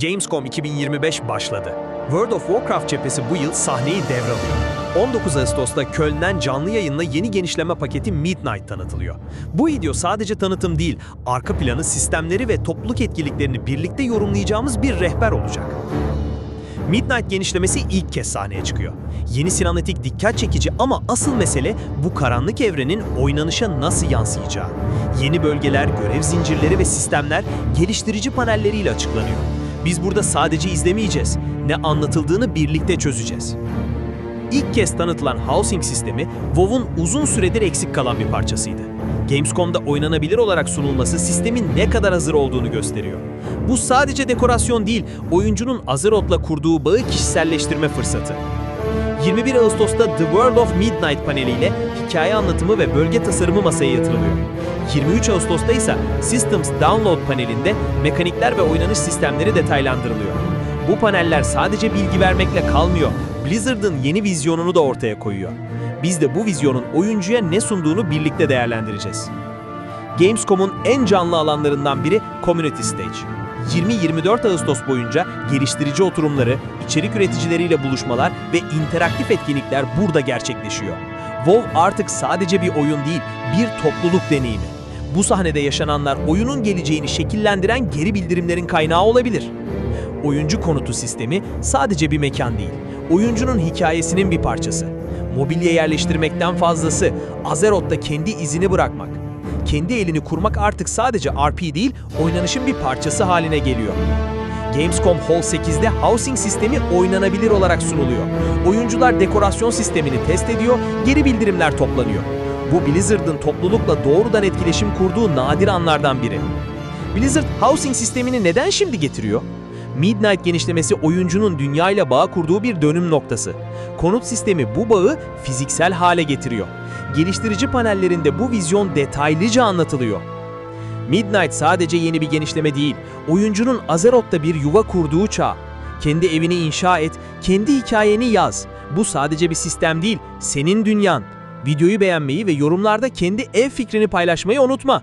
Gamescom 2025 başladı. World of Warcraft cephesi bu yıl sahneyi devralıyor. 19 Ağustos'ta Köln'den canlı yayınla yeni genişleme paketi Midnight tanıtılıyor. Bu video sadece tanıtım değil, arka planı, sistemleri ve topluluk etkinliklerini birlikte yorumlayacağımız bir rehber olacak. Midnight genişlemesi ilk kez sahneye çıkıyor. Yeni sinematik dikkat çekici ama asıl mesele bu karanlık evrenin oynanışa nasıl yansıyacağı. Yeni bölgeler, görev zincirleri ve sistemler geliştirici panelleriyle açıklanıyor. Biz burada sadece izlemeyeceğiz, ne anlatıldığını birlikte çözeceğiz. İlk kez tanıtılan housing sistemi, WoW'un uzun süredir eksik kalan bir parçasıydı. Gamescom'da oynanabilir olarak sunulması sistemin ne kadar hazır olduğunu gösteriyor. Bu sadece dekorasyon değil, oyuncunun Azeroth'la kurduğu bağı kişiselleştirme fırsatı. 21 Ağustos'ta The World of Midnight paneliyle hikaye anlatımı ve bölge tasarımı masaya yatırılıyor. 23 Ağustos'ta ise Systems Download panelinde mekanikler ve oynanış sistemleri detaylandırılıyor. Bu paneller sadece bilgi vermekle kalmıyor, Blizzard'ın yeni vizyonunu da ortaya koyuyor. Biz de bu vizyonun oyuncuya ne sunduğunu birlikte değerlendireceğiz. Gamescom'un en canlı alanlarından biri Community Stage. 20-24 Ağustos boyunca geliştirici oturumları, içerik üreticileriyle buluşmalar ve interaktif etkinlikler burada gerçekleşiyor. WoW artık sadece bir oyun değil, bir topluluk deneyimi. Bu sahnede yaşananlar oyunun geleceğini şekillendiren geri bildirimlerin kaynağı olabilir. Oyuncu konutu sistemi sadece bir mekan değil, oyuncunun hikayesinin bir parçası. Mobilya yerleştirmekten fazlası, Azeroth'ta kendi izini bırakmak. Kendi elini kurmak artık sadece RP değil, oynanışın bir parçası haline geliyor. Gamescom Hall 8'de housing sistemi oynanabilir olarak sunuluyor. Oyuncular dekorasyon sistemini test ediyor, geri bildirimler toplanıyor. Bu Blizzard'ın toplulukla doğrudan etkileşim kurduğu nadir anlardan biri. Blizzard housing sistemini neden şimdi getiriyor? Midnight genişlemesi oyuncunun dünyayla bağ kurduğu bir dönüm noktası. Konut sistemi bu bağı fiziksel hale getiriyor. Geliştirici panellerinde bu vizyon detaylıca anlatılıyor. Midnight sadece yeni bir genişleme değil, oyuncunun Azeroth'ta bir yuva kurduğu çağ. Kendi evini inşa et, kendi hikayeni yaz. Bu sadece bir sistem değil, senin dünyan. Videoyu beğenmeyi ve yorumlarda kendi ev fikrini paylaşmayı unutma.